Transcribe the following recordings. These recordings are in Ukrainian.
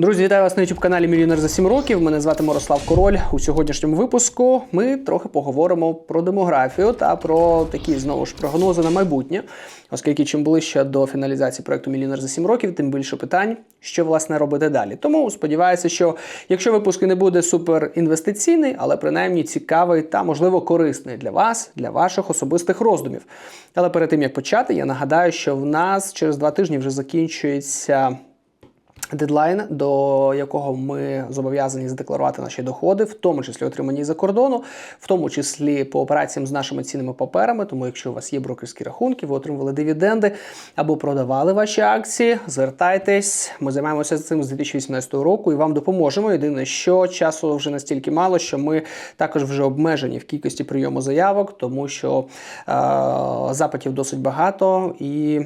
Друзі, вітаю вас на youtube каналі Мільйонер за 7 років. Мене звати Мирослав Король. У сьогоднішньому випуску ми трохи поговоримо про демографію та про такі знову ж прогнози на майбутнє. Оскільки чим ближче до фіналізації проекту Мільйонер за 7 років, тим більше питань, що власне робити далі. Тому сподіваюся, що якщо випуск не буде супер інвестиційний, але принаймні цікавий та можливо корисний для вас, для ваших особистих роздумів. Але перед тим як почати, я нагадаю, що в нас через два тижні вже закінчується. Дедлайн, до якого ми зобов'язані задекларувати наші доходи, в тому числі отримані за кордону, в тому числі по операціям з нашими цінними паперами. Тому, якщо у вас є брокерські рахунки, ви отримували дивіденди або продавали ваші акції, звертайтесь. Ми займаємося цим з 2018 року і вам допоможемо. Єдине, що часу вже настільки мало, що ми також вже обмежені в кількості прийому заявок, тому що е- запитів досить багато і.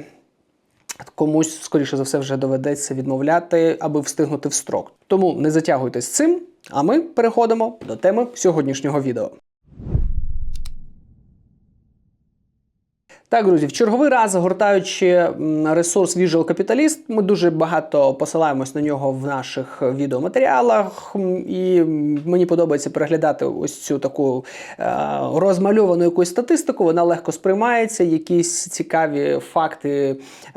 Комусь, скоріше за все, вже доведеться відмовляти, аби встигнути в строк. Тому не затягуйте з цим, а ми переходимо до теми сьогоднішнього відео. Так, друзі, в черговий раз, гортаючи ресурс Visual Capitalist, ми дуже багато посилаємось на нього в наших відеоматеріалах. І мені подобається переглядати ось цю таку е, розмальовану якусь статистику. Вона легко сприймається, якісь цікаві факти е,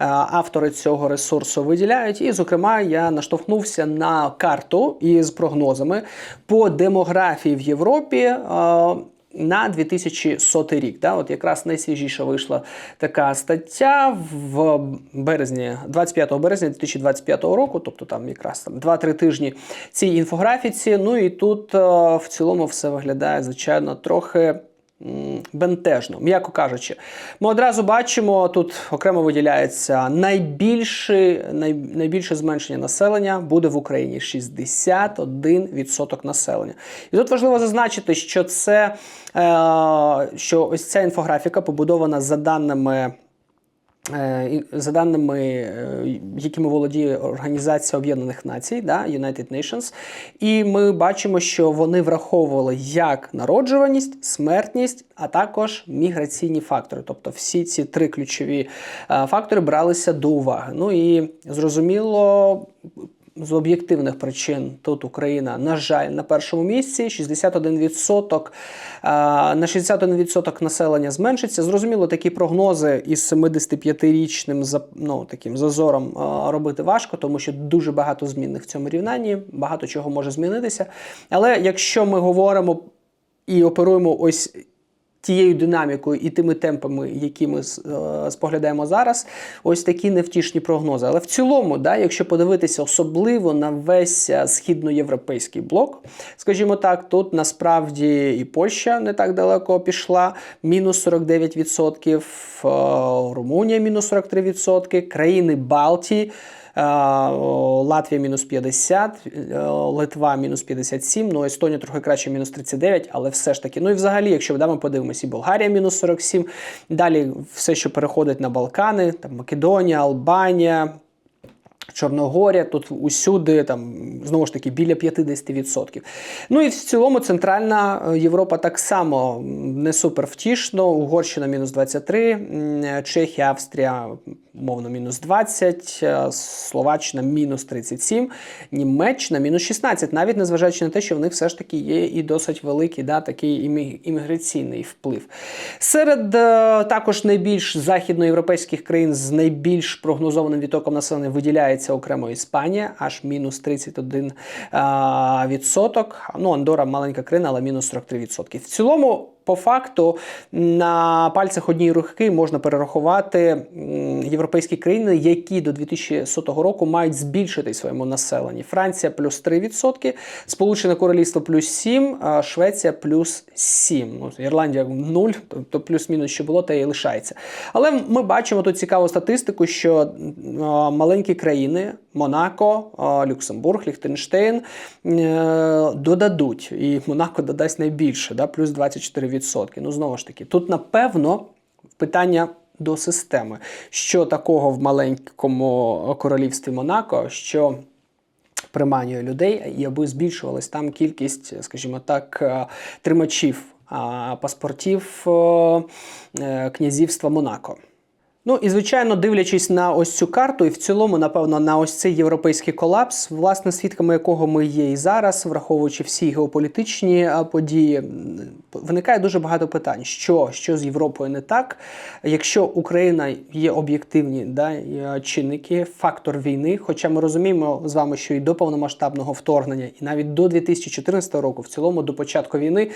автори цього ресурсу виділяють. І, зокрема, я наштовхнувся на карту із прогнозами по демографії в Європі. На 2100 рік. Да? От якраз найсвіжіша вийшла така стаття в березні, 25 березня 2025 року, тобто там якраз там 2-3 тижні цій інфографіці. Ну і тут е, в цілому все виглядає, звичайно, трохи. Бентежно, м'яко кажучи, ми одразу бачимо, тут окремо виділяється найбільше, най, найбільше зменшення населення буде в Україні 61% населення. І тут важливо зазначити, що це е, що ось ця інфографіка побудована за даними. Е, За даними, е, якими володіє Організація Об'єднаних Націй, да, United Nations, і ми бачимо, що вони враховували як народжуваність, смертність, а також міграційні фактори. Тобто всі ці три ключові е, фактори бралися до уваги. Ну і зрозуміло, з об'єктивних причин тут Україна, на жаль, на першому місці 61%, на 61% населення зменшиться. Зрозуміло, такі прогнози із 75-річним за- ну, таким зазором робити важко, тому що дуже багато змінних в цьому рівнянні, багато чого може змінитися. Але якщо ми говоримо і оперуємо ось тією динамікою і тими темпами, які ми е, споглядаємо зараз, ось такі невтішні прогнози. Але в цілому, да, якщо подивитися особливо на весь е, східноєвропейський блок, скажімо так, тут насправді і Польща не так далеко пішла, мінус 49%, е, Румунія мінус 43%, країни Балтії. Е, Латвія мінус 50, е, Литва мінус 57, ну Естонія трохи краще мінус 39, але все ж таки. Ну і взагалі, якщо да, ми подивимося, і Болгарія мінус 47, далі все, що переходить на Балкани, там Македонія, Албанія. Чорногорія, тут усюди там знову ж таки біля 50%. Ну і в цілому Центральна е, Європа так само не супер втішно. Угорщина мінус 23, Чехія, Австрія, мовно, мінус 20, е, Словаччина мінус 37, Німеччина мінус 16, навіть незважаючи на те, що в них все ж таки є і досить великий да, такий імміграційний вплив. Серед е, також найбільш західноєвропейських країн з найбільш прогнозованим відтоком населення виділяється окремо Іспанія, аж мінус 31 а, відсоток. Ну, Андора маленька країна, але мінус 43 відсотки. В цілому. По факту на пальцях однієї руки можна перерахувати європейські країни, які до 2100 року мають збільшити своєму населенні. Франція плюс 3%, Сполучене Королівство плюс 7, а Швеція плюс 7. Ну, Ірландія 0, тобто плюс-мінус що було, те і лишається. Але ми бачимо тут цікаву статистику, що маленькі країни Монако, Люксембург, Ліхтенштейн е, додадуть. І Монако додасть найбільше, да, плюс 24%. Ну, знову ж таки, тут напевно питання. До системи, що такого в маленькому королівстві Монако, що приманює людей, і аби збільшувалась там кількість, скажімо так, е, тримачів паспортів е, князівства Монако. Ну і звичайно, дивлячись на ось цю карту, і в цілому, напевно, на ось цей європейський колапс, власне, свідками якого ми є і зараз, враховуючи всі геополітичні події, виникає дуже багато питань, що, що з Європою не так, якщо Україна є об'єктивні да, е, чинники, фактор війни. Хоча ми розуміємо з вами, що і до повномасштабного вторгнення, і навіть до 2014 року, в цілому, до початку війни,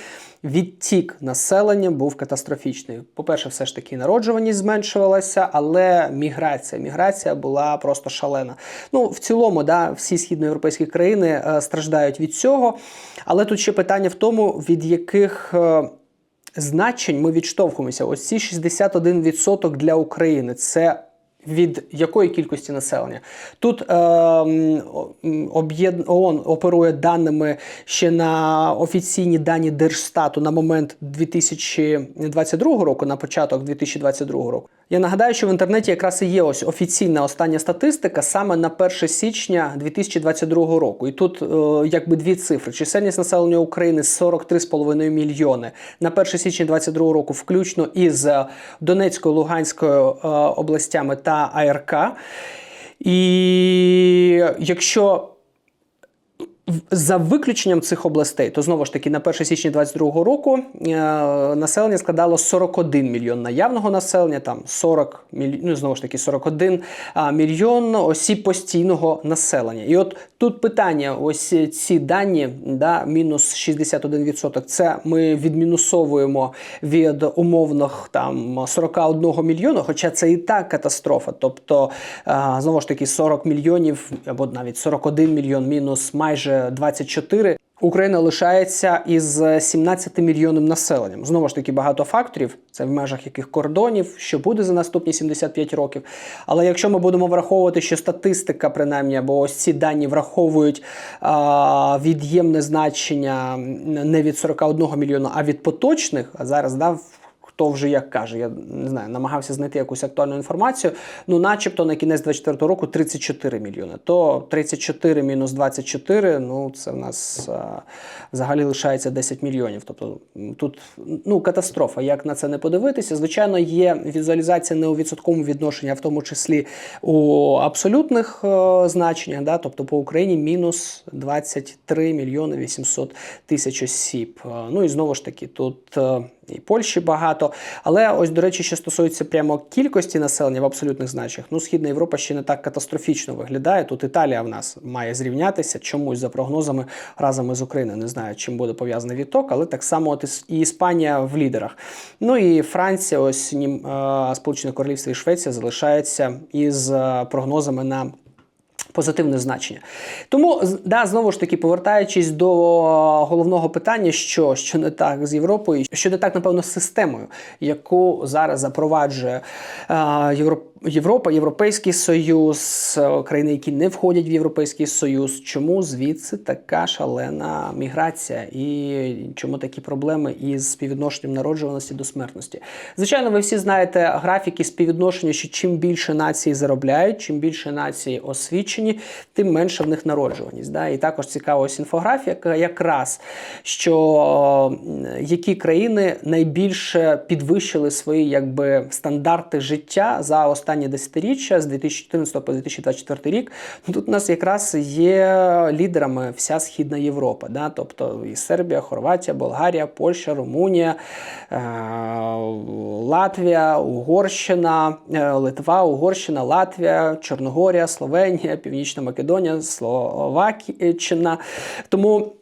відтік населення був катастрофічний. По-перше, все ж таки народжуваність зменшувалася, але міграція. Міграція була просто шалена. Ну, в цілому, да, всі східноєвропейські країни е, страждають від цього. Але тут ще питання в тому, від яких. е, Значень ми відштовхуємося. Ось ці 61% для України. Це від якої кількості населення? Тут е, об'єд- ООН оперує даними ще на офіційні дані Держстату на момент 2022 року, на початок 2022 року. Я нагадаю, що в інтернеті якраз і є ось офіційна остання статистика саме на 1 січня 2022 року. І тут е, якби дві цифри: чисельність населення України 43,5 мільйони на 1 січня 2022 року, включно із Донецькою, Луганською е, областями та АРК. І якщо за виключенням цих областей, то знову ж таки на 1 січня 2022 року е, населення складало 41 мільйон наявного населення, там 40 мільйон, ну знову ж таки 41 а, мільйон осіб постійного населення. І от тут питання: ось ці дані, да, мінус 61%, це ми відмінусовуємо від умовних там 41 мільйона, хоча це і так катастрофа. Тобто, е, знову ж таки, 40 мільйонів або навіть 41 мільйон мінус майже 24. Україна лишається із 17 мільйонним населенням. Знову ж таки, багато факторів, це в межах яких кордонів, що буде за наступні 75 років. Але якщо ми будемо враховувати, що статистика, принаймні, або ось ці дані враховують а, від'ємне значення не від 41 мільйона, а від поточних, а зараз да, хто вже як каже, я не знаю, намагався знайти якусь актуальну інформацію. Ну, начебто на кінець 24 року 34 мільйони. То 34 мінус 24, ну це в нас а, взагалі лишається 10 мільйонів. Тобто тут ну, катастрофа. Як на це не подивитися? Звичайно, є візуалізація не у відсотковому відношенні, а в тому числі у абсолютних е, значеннях. Да? Тобто по Україні мінус 23 мільйони 800 тисяч осіб. Е, Ну і знову ж таки, тут. е, і Польщі багато. Але ось, до речі, що стосується прямо кількості населення в абсолютних значеннях, ну Східна Європа ще не так катастрофічно виглядає. Тут Італія в нас має зрівнятися чомусь за прогнозами разом із Україною. Не знаю, чим буде пов'язаний відток, але так само от і Іспанія в лідерах. Ну і Франція, ось Нім- е, Сполучене Королівство і Швеція залишаються із е, прогнозами на позитивне значення. Тому, да, знову ж таки, повертаючись до головного питання, що, що не так з Європою, що не так, напевно, з системою, яку зараз запроваджує е, Європ... Європа, Європейський Союз, е, країни, які не входять в Європейський Союз. Чому звідси така шалена міграція і чому такі проблеми із співвідношенням народжуваності до смертності? Звичайно, ви всі знаєте графіки співвідношення, що чим більше нації заробляють, чим більше нації освічені, тим менше в них народжуваність. Да? І також цікава ось інфографія, якраз що е, які країни найбільше підвищили свої якби стандарти життя за останні десятиріччя з 2014 по 2024 рік. Ну, Тут у нас якраз є лідерами вся Східна Європа, да? тобто і Сербія, Хорватія, Болгарія, Польща, Румунія, е, Латвія, Угорщина, е, Литва, Угорщина, Латвія, Чорногорія, Словенія, Північна Македонія, Словакіччина. Тому.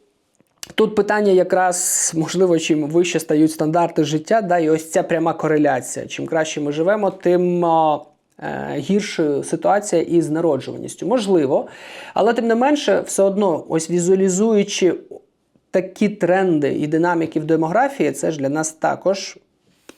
Тут питання якраз можливо, чим вище стають стандарти життя, да, і ось ця пряма кореляція. Чим краще ми живемо, тим е, гіршою ситуація із народжуваністю. Можливо, але тим не менше, все одно, ось візуалізуючи такі тренди і динаміки в демографії, це ж для нас також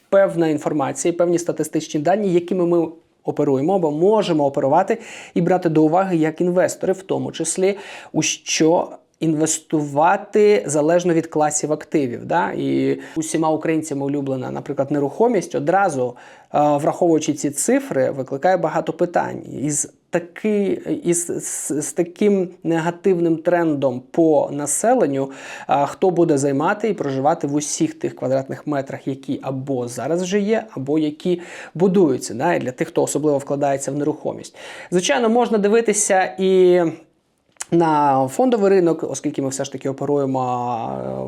певна інформація, певні статистичні дані, якими ми оперуємо або можемо оперувати і брати до уваги як інвестори, в тому числі у що. Інвестувати залежно від класів активів, да і усіма українцями улюблена, наприклад, нерухомість одразу е, враховуючи ці цифри, викликає багато питань із такий із з, з таким негативним трендом по населенню, а, хто буде займати і проживати в усіх тих квадратних метрах, які або зараз вже є, або які будуються, да, і для тих, хто особливо вкладається в нерухомість. Звичайно, можна дивитися і. На фондовий ринок, оскільки ми все ж таки оперуємо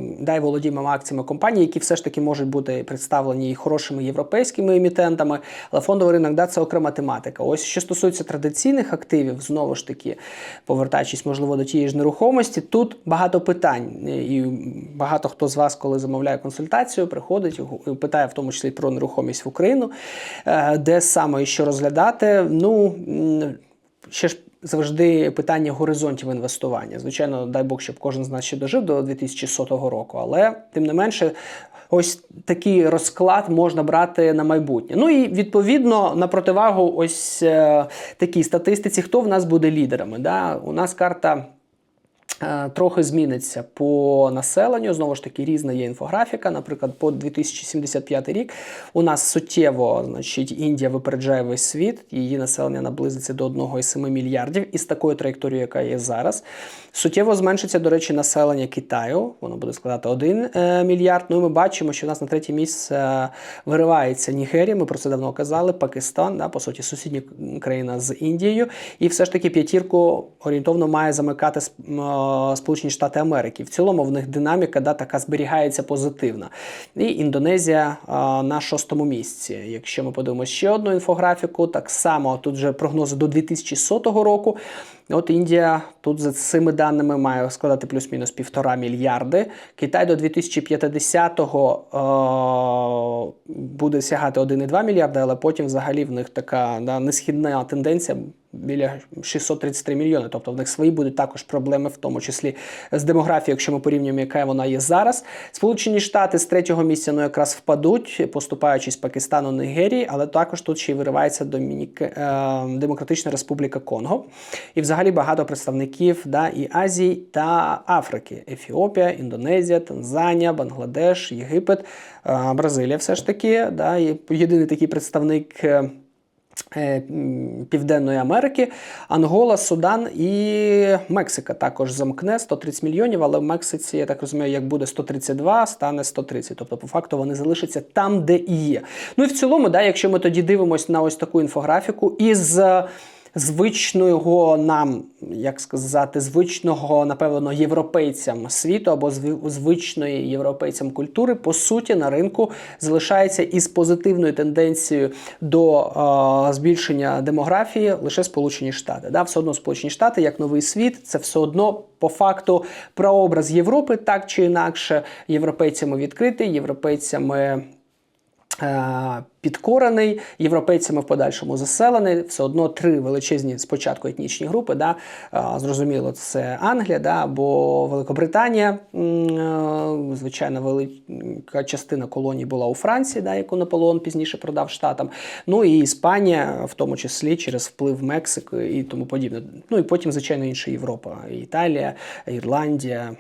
е, да, і володіємо акціями компаній, які все ж таки можуть бути представлені і хорошими європейськими емітентами, але фондовий ринок да, це окрема тематика. Ось що стосується традиційних активів, знову ж таки, повертаючись, можливо, до тієї ж нерухомості, тут багато питань. І багато хто з вас, коли замовляє консультацію, приходить питає в тому числі про нерухомість в Україну, е, де саме і що розглядати. Ну ще ж завжди питання горизонтів інвестування. Звичайно, дай Бог, щоб кожен з нас ще дожив до 2100 року, але тим не менше. Ось такий розклад можна брати на майбутнє. Ну і відповідно на противагу, ось е, такій статистиці, хто в нас буде лідерами. Да? У нас карта трохи зміниться по населенню. Знову ж таки, різна є інфографіка. Наприклад, по 2075 рік у нас суттєво, значить, Індія випереджає весь світ, її населення наблизиться до 1,7 мільярдів. І з такою траєкторією, яка є зараз. Суттєво зменшиться, до речі, населення Китаю. Воно буде складати 1 е, мільярд. Ну і ми бачимо, що у нас на третє місце е, виривається Нігерія. Ми про це давно казали. Пакистан, да, по суті, сусідня країна з Індією. І все ж таки п'ятірку орієнтовно має замикати Сполучені Штати Америки. В цілому в них динаміка да, така зберігається позитивна. І Індонезія а, на шостому місці. Якщо ми подивимося ще одну інфографіку, так само тут вже прогнози до 2100 року. От Індія тут за цими даними має складати плюс-мінус півтора мільярди. Китай до 2050-го е буде сягати 1,2 мільярди, але потім взагалі в них така да, несхідна тенденція біля 633 мільйони. Тобто в них свої будуть також проблеми, в тому числі з демографією, якщо ми порівнюємо, яка вона є зараз. Сполучені Штати з третього місця ну якраз впадуть, поступаючи з Пакистану, Нігерії, але також тут ще й виривається Домінік... Е, Демократична Республіка Конго. І взагалі багато представників да, і Азії та Африки: Ефіопія, Індонезія, Танзанія, Бангладеш, Єгипет, е, Бразилія, все ж таки, да, єдиний такий представник. Е, Південної Америки, Ангола, Судан і Мексика також замкне 130 мільйонів, але в Мексиці, я так розумію, як буде 132, стане 130. Тобто, по факту, вони залишаться там, де і є. Ну і в цілому, да, якщо ми тоді дивимося на ось таку інфографіку із звичного нам, як сказати, звичного, напевно, європейцям світу або звичної європейцям культури, по суті, на ринку залишається із позитивною тенденцією до е, збільшення демографії лише Сполучені Штати. Да, Все одно Сполучені Штати, як новий світ, це все одно по факту прообраз Європи, так чи інакше, європейцями відкритий, європейцями. Е, підкорений європейцями в подальшому заселений. Все одно три величезні спочатку етнічні групи. Да? Е, зрозуміло, це Англія да? або Великобританія. Е, звичайно, велика частина колоній була у Франції, да? яку Наполеон пізніше продав штатам. Ну і Іспанія, в тому числі через вплив Мексики і тому подібне. Ну і потім, звичайно, інша Європа: Італія, Ірландія.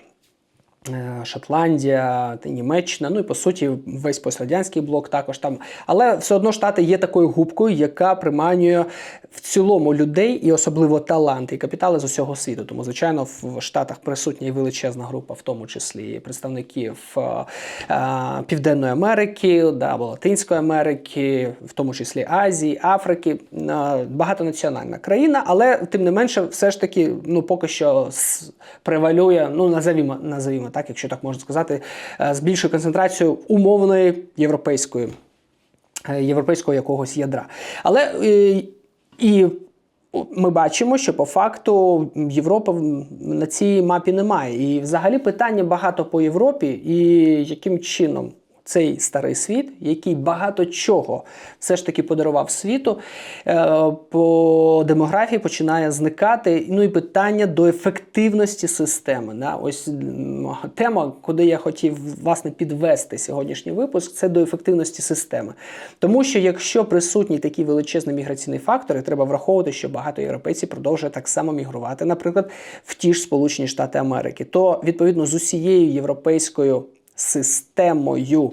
Е, Шотландія, Німеччина, ну і по суті, весь пострадянський блок також там. Але все одно штати є такою губкою, яка приманює в цілому людей і особливо таланти і капітали з усього світу. Тому, звичайно, в Штатах присутня і величезна група, в тому числі представників е, е, Південної Америки, да, або Латинської Америки, в тому числі Азії, Африки. Е, багатонаціональна країна, але тим не менше, все ж таки, ну поки що превалює, ну назовімо, назовімо так, якщо так можна сказати, е, з більшою концентрацією умовної європейської е, європейського якогось ядра. Але е, і ми бачимо, що по факту Європи на цій мапі немає. І взагалі питання багато по Європі, і яким чином цей старий світ, який багато чого все ж таки подарував світу, е, по демографії починає зникати. Ну і питання до ефективності системи. Ось тема, куди я хотів власне підвести сьогоднішній випуск, це до ефективності системи. Тому що якщо присутній такий величезний міграційний фактор, треба враховувати, що багато європейців продовжує так само мігрувати, наприклад, в ті ж Сполучені Штати Америки, то відповідно з усією європейською системою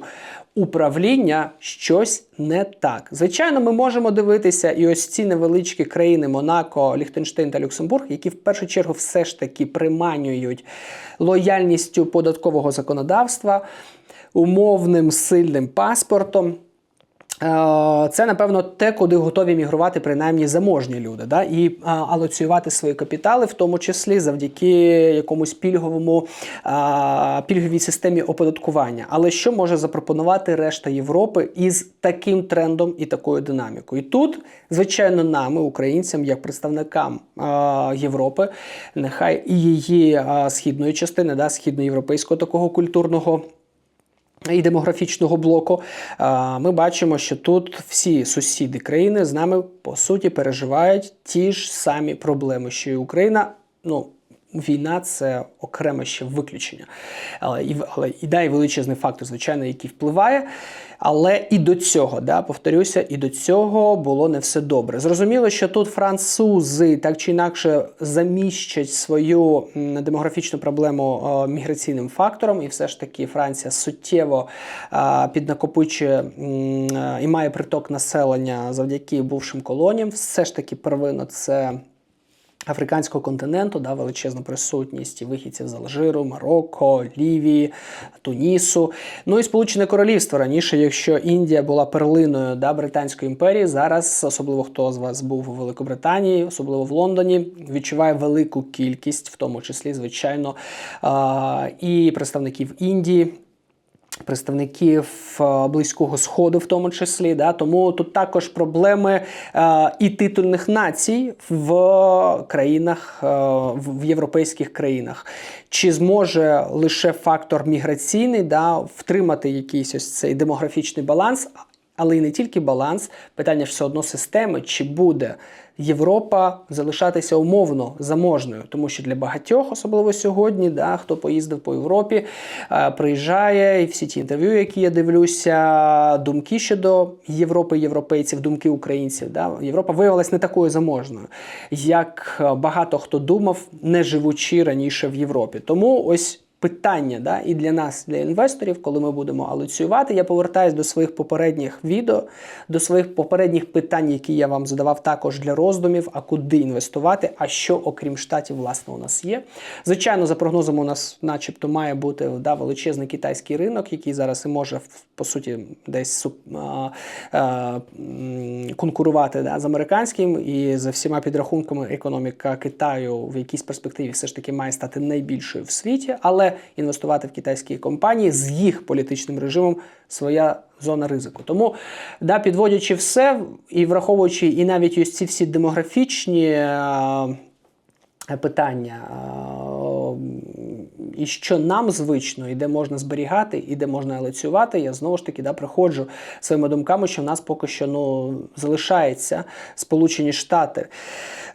управління щось не так. Звичайно, ми можемо дивитися і ось ці невеличкі країни Монако, Ліхтенштейн та Люксембург, які в першу чергу все ж таки приманюють лояльністю податкового законодавства, умовним сильним паспортом. Е, Це, напевно, те, куди готові мігрувати принаймні заможні люди, да? і а, алоціювати свої капітали, в тому числі завдяки якомусь пільговому а, пільговій системі оподаткування. Але що може запропонувати решта Європи із таким трендом і такою динамікою? І тут, звичайно, нам, українцям, як представникам а, Європи, нехай і її а, східної частини, да, східноєвропейського такого культурного. І демографічного блоку ми бачимо, що тут всі сусіди країни з нами по суті переживають ті ж самі проблеми, що і Україна. Ну, війна це окреме ще виключення. Але і але і да, і величезний фактор, звичайно, який впливає. Але і до цього, да, повторюся, і до цього було не все добре. Зрозуміло, що тут французи так чи інакше заміщать свою демографічну проблему е, міграційним фактором, і все ж таки Франція суттєво е, піднакопичує е, і має приток населення завдяки бувшим колоніям. Все ж таки первинно це. Африканського континенту, да, величезна присутність вихідців з Алжиру, Марокко, Лівії, Тунісу. Ну і Сполучене Королівство раніше, якщо Індія була перлиною да, Британської імперії, зараз, особливо хто з вас був у Великобританії, особливо в Лондоні, відчуває велику кількість, в тому числі, звичайно, і представників Індії представників е, близького сходу, в тому числі, да тому тут також проблеми е, і титульних націй в країнах е, в, в європейських країнах. Чи зможе лише фактор міграційний да втримати якийсь ось цей демографічний баланс? Але і не тільки баланс, питання ж все одно системи, чи буде Європа залишатися умовно заможною, тому що для багатьох, особливо сьогодні, да, хто поїздив по Європі, е, приїжджає і всі ті інтерв'ю, які я дивлюся, думки щодо Європи, європейців, думки українців. Да, Європа виявилась не такою заможною, як багато хто думав, не живучи раніше в Європі. Тому ось питання да, і для нас, для інвесторів, коли ми будемо алоціювати. Я повертаюсь до своїх попередніх відео, до своїх попередніх питань, які я вам задавав також для роздумів, а куди інвестувати, а що, окрім штатів, власне, у нас є. Звичайно, за прогнозом, у нас, начебто, має бути да, величезний китайський ринок, який зараз і може по суті десь а, конкурувати да, з американським і за всіма підрахунками економіка Китаю в якійсь перспективі все ж таки має стати найбільшою в світі, але інвестувати в китайські компанії з їх політичним режимом своя зона ризику. Тому, да, підводячи все і враховуючи і навіть ось ці всі демографічні а, питання. А, і що нам звично, і де можна зберігати, і де можна аліціювати, я знову ж таки да, приходжу своїми думками, що в нас поки що ну, залишається Сполучені Штати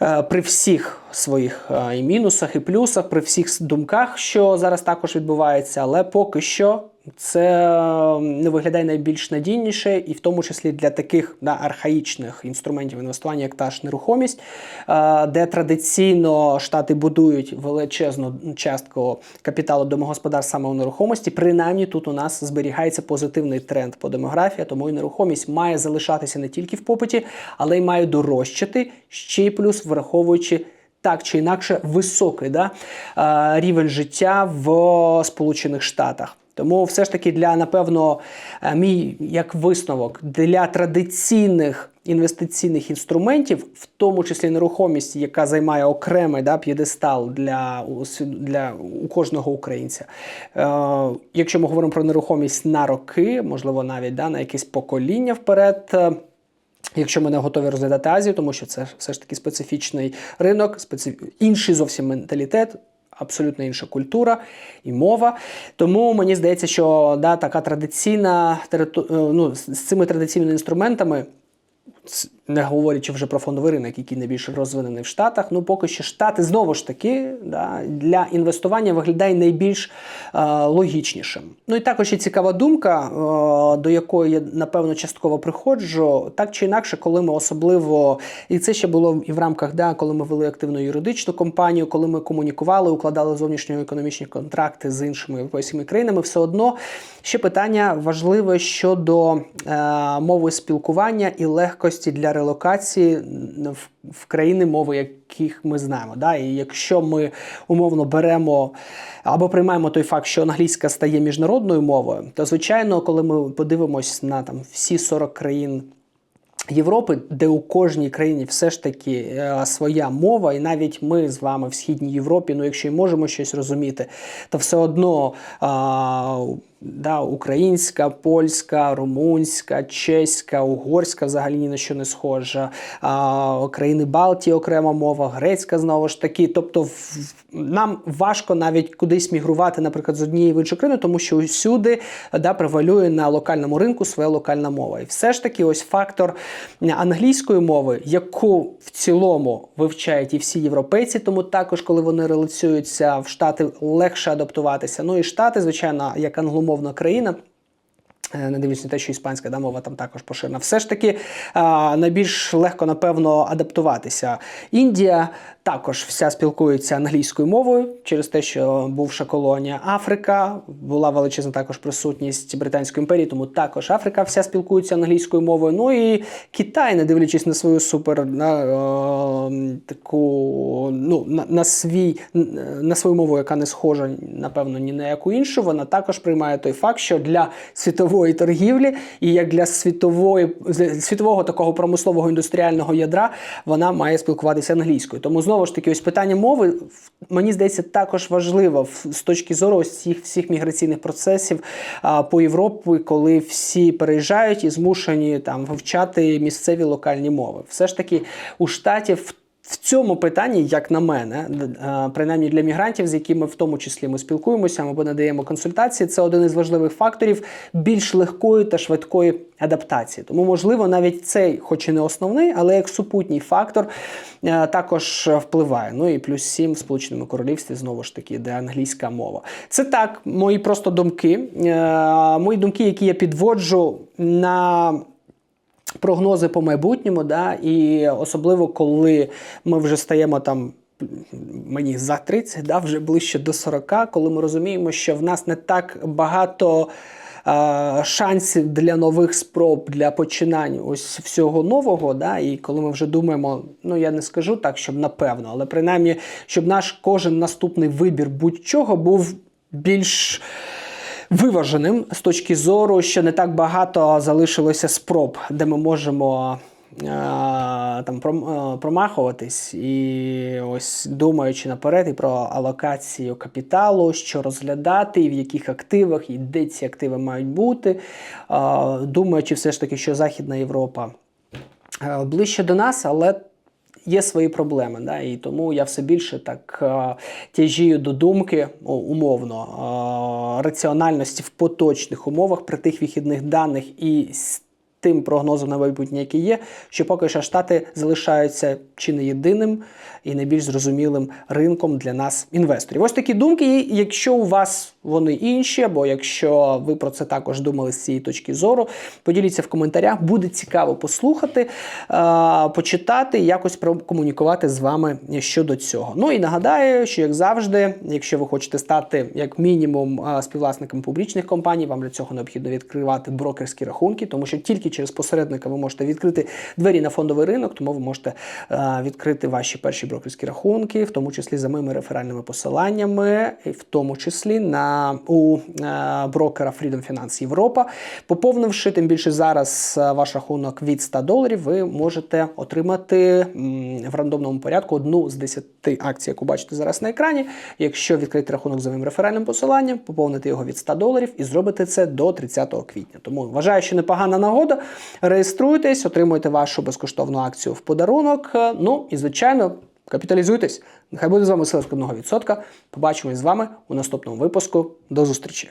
е, при всіх своїх е, і мінусах, і плюсах, при всіх думках, що зараз також відбувається, але поки що. Це не виглядає найбільш надійніше, і в тому числі для таких да, архаїчних інструментів інвестування, як та ж нерухомість, де традиційно штати будують величезну частку капіталу домогосподарств саме у нерухомості. Принаймні тут у нас зберігається позитивний тренд по демографії, тому і нерухомість має залишатися не тільки в попиті, але й має дорожчати ще й плюс враховуючи. Так чи інакше високий да, рівень життя в Сполучених Штатах. Тому все ж таки для, напевно, мій як висновок для традиційних інвестиційних інструментів, в тому числі нерухомість, яка займає окремий да, п'єдестал для для у кожного українця. Е, Якщо ми говоримо про нерухомість на роки, можливо, навіть да, на якесь покоління вперед. Якщо ми не готові розглядати Азію, тому що це все ж таки специфічний ринок, специф... інший зовсім менталітет абсолютно інша культура і мова. Тому мені здається, що да, така традиційна ну, з цими традиційними інструментами Не говорячи вже про фондовий ринок, який найбільш розвинений в Штатах. Ну поки що Штати знову ж таки да, для інвестування виглядає найбільш е, логічнішим. Ну і також є цікава думка, е, до якої я напевно частково приходжу. Так чи інакше, коли ми особливо, і це ще було і в рамках, да, коли ми вели активну юридичну компанію, коли ми комунікували, укладали зовнішньоекономічні контракти з іншими європейськими країнами, все одно ще питання важливе щодо е, мови спілкування і легкості для релокації в, країни, мови яких ми знаємо. Да? І якщо ми умовно беремо або приймаємо той факт, що англійська стає міжнародною мовою, то звичайно, коли ми подивимось на там всі 40 країн. Європи, де у кожній країні все ж таки е, своя мова, і навіть ми з вами в східній Європі, ну якщо й можемо щось розуміти, то все одно е, да, українська, польська, румунська, чеська, угорська взагалі ні на що не схожа, е, країни Балтії окрема мова, грецька знову ж таки. Тобто, в, нам важко навіть кудись мігрувати, наприклад, з однієї в іншу країну, тому що усюди да, превалює на локальному ринку своя локальна мова. І все ж таки, ось фактор англійської мови, яку в цілому вивчають і всі європейці, тому також, коли вони релаціюються в Штати, легше адаптуватися. Ну і Штати, звичайно, як англомовна країна. Е, Не дивлячись на те, що іспанська да, мова там також поширена. Все ж таки а, найбільш легко, напевно, адаптуватися. Індія також вся спілкується англійською мовою через те, що бувша колонія Африка, була величезна також присутність Британської імперії, тому також Африка вся спілкується англійською мовою. Ну і Китай, не дивлячись на свою супер на, е, таку ну, на, на, свій, на свою мову, яка не схожа, напевно, ні на яку іншу, вона також приймає той факт, що для світової торгівлі і як для світової світового такого промислового індустріального ядра вона має спілкуватися англійською. Тому знову ж таки, ось питання мови мені здається також важливо з точки зору цих всіх міграційних процесів а, по Європі, коли всі переїжджають і змушені там вивчати місцеві локальні мови. Все ж таки у штатів. В цьому питанні, як на мене, принаймні для мігрантів, з якими в тому числі ми спілкуємося, або надаємо консультації, це один із важливих факторів більш легкої та швидкої адаптації. Тому, можливо, навіть цей, хоч і не основний, але як супутній фактор, також впливає. Ну і плюс сім в Сполученому Королівстві знову ж таки, де англійська мова. Це так, мої просто думки. Мої думки, які я підводжу на прогнози по майбутньому, да, і особливо коли ми вже стаємо там. Мені за 30, да, вже ближче до 40, коли ми розуміємо, що в нас не так багато а, шансів для нових спроб, для починань ось всього нового. Да, І коли ми вже думаємо, ну я не скажу так, щоб напевно, але принаймні, щоб наш кожен наступний вибір будь-чого був більш виваженим з точки зору, що не так багато залишилося спроб, де ми можемо. Там промахуватись і ось думаючи наперед і про алокацію капіталу, що розглядати, і в яких активах, і де ці активи мають бути, думаючи все ж таки, що Західна Європа ближче до нас, але є свої проблеми. Да? І тому я все більше так тяжію до думки умовно раціональності в поточних умовах при тих вихідних даних і тим прогнозом на майбутнє, який є, що поки що Штати залишаються чи не єдиним і найбільш зрозумілим ринком для нас, інвесторів. Ось такі думки. Якщо у вас вони інші, або якщо ви про це також думали з цієї точки зору, поділіться в коментарях. Буде цікаво послухати, почитати, якось прокомунікувати з вами щодо цього. Ну і нагадаю, що як завжди, якщо ви хочете стати як мінімум співвласником публічних компаній, вам для цього необхідно відкривати брокерські рахунки, тому що тільки через посередника ви можете відкрити двері на фондовий ринок, тому ви можете відкрити ваші перші брокерські рахунки, в тому числі за моїми реферальними посиланнями, в тому числі на у брокера Freedom Finance Європа. Поповнивши, тим більше зараз ваш рахунок від 100 доларів, ви можете отримати в рандомному порядку одну з 10 акцій, яку бачите зараз на екрані. Якщо відкрити рахунок за моїм реферальним посиланням, поповнити його від 100 доларів і зробити це до 30 квітня. Тому вважаю, що непогана нагода. Реєструйтесь, отримуйте вашу безкоштовну акцію в подарунок. Ну і звичайно. Капіталізуйтесь. Нехай буде з вами сила складного відсотка. Побачимось з вами у наступному випуску. До зустрічі!